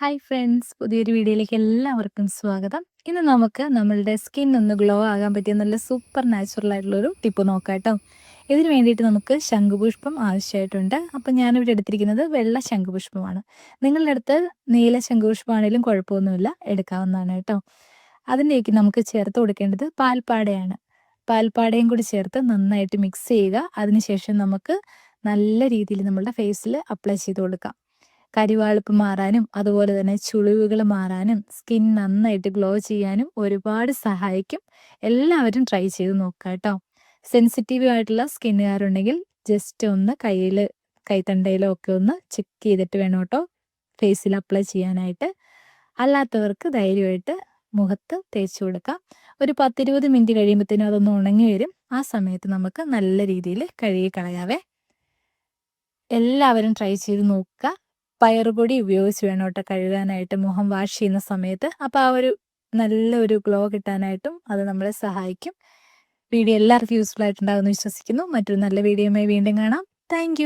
Hi friends പുതിയൊരു വീഡിയോയിലേക്ക് എല്ലാവർക്കും സ്വാഗതം. ഇന്ന് നമുക്ക് നമ്മളുടെ സ്കിൻ ഒന്ന് ഗ്ലോ ആകാൻ പറ്റിയ നല്ല സൂപ്പർ നാച്ചുറൽ ആയിട്ടുള്ള ഒരു ടിപ്പ് നോക്കാം കേട്ടോ. ഇതിന് വേണ്ടിയിട്ട് നമുക്ക് ശംഖുപുഷ്പം ആവശ്യമായിട്ടുണ്ട്. അപ്പം ഞാനിവിടെ എടുത്തിരിക്കുന്നത് വെള്ള ശംഖുപുഷ്പമാണ്. നിങ്ങളുടെ അടുത്ത് നീല ശംഖുപുഷ്പമാണെങ്കിലും കുഴപ്പമൊന്നുമില്ല എടുക്കാവുന്നതാണ് കേട്ടോ. അതിന്റെയൊക്കെ നമുക്ക് ചേർത്ത് കൊടുക്കേണ്ടത് പാൽപ്പാടയാണ്. പാൽപ്പാടയും കൂടി ചേർത്ത് നന്നായിട്ട് മിക്സ് ചെയ്യുക. അതിനുശേഷം നമുക്ക് നല്ല രീതിയിൽ നമ്മളുടെ ഫേസിൽ അപ്ലൈ ചെയ്ത് കൊടുക്കാം. കരിവാളിപ്പ് മാറാനും അതുപോലെ തന്നെ ചുളിവുകൾ മാറാനും സ്കിൻ നന്നായിട്ട് ഗ്ലോ ചെയ്യാനും ഒരുപാട് സഹായിക്കും. എല്ലാവരും ട്രൈ ചെയ്ത് നോക്കുക കേട്ടോ. സെൻസിറ്റീവ് ആയിട്ടുള്ള സ്കിന്നുകാരുണ്ടെങ്കിൽ ജസ്റ്റ് ഒന്ന് കയ്യിൽ കൈത്തണ്ടയിലോ ഒക്കെ ഒന്ന് ചെക്ക് ചെയ്തിട്ട് വേണം കേട്ടോ. ഫേസിൽ അപ്ലൈ ചെയ്യാനായിട്ട്. അല്ലാത്തവർക്ക് ധൈര്യമായിട്ട് മുഖത്ത് തേച്ച് കൊടുക്കാം. ഒരു പത്തിരുപത് മിനിറ്റ് കഴിയുമ്പോഴത്തേനും അതൊന്ന് ഉണങ്ങി വരും. ആ സമയത്ത് നമുക്ക് നല്ല രീതിയിൽ കഴുകി കളയാവേ. എല്ലാവരും ട്രൈ ചെയ്ത് നോക്കുക. പയറുപൊടി ഉപയോഗിച്ച് വേണം കേട്ടോ കഴുകാനായിട്ട്. മുഖം വാഷ് ചെയ്യുന്ന സമയത്ത്. അപ്പോൾ ആ ഒരു നല്ലൊരു ഗ്ലോ കിട്ടാനായിട്ടും അത് നമ്മളെ സഹായിക്കും. വീഡിയോ എല്ലാവർക്കും യൂസ്ഫുൾ ആയിട്ടുണ്ടാകുമെന്ന് വിശ്വസിക്കുന്നു. മറ്റൊരു നല്ല വീഡിയോയുമായി വീണ്ടും കാണാം. താങ്ക്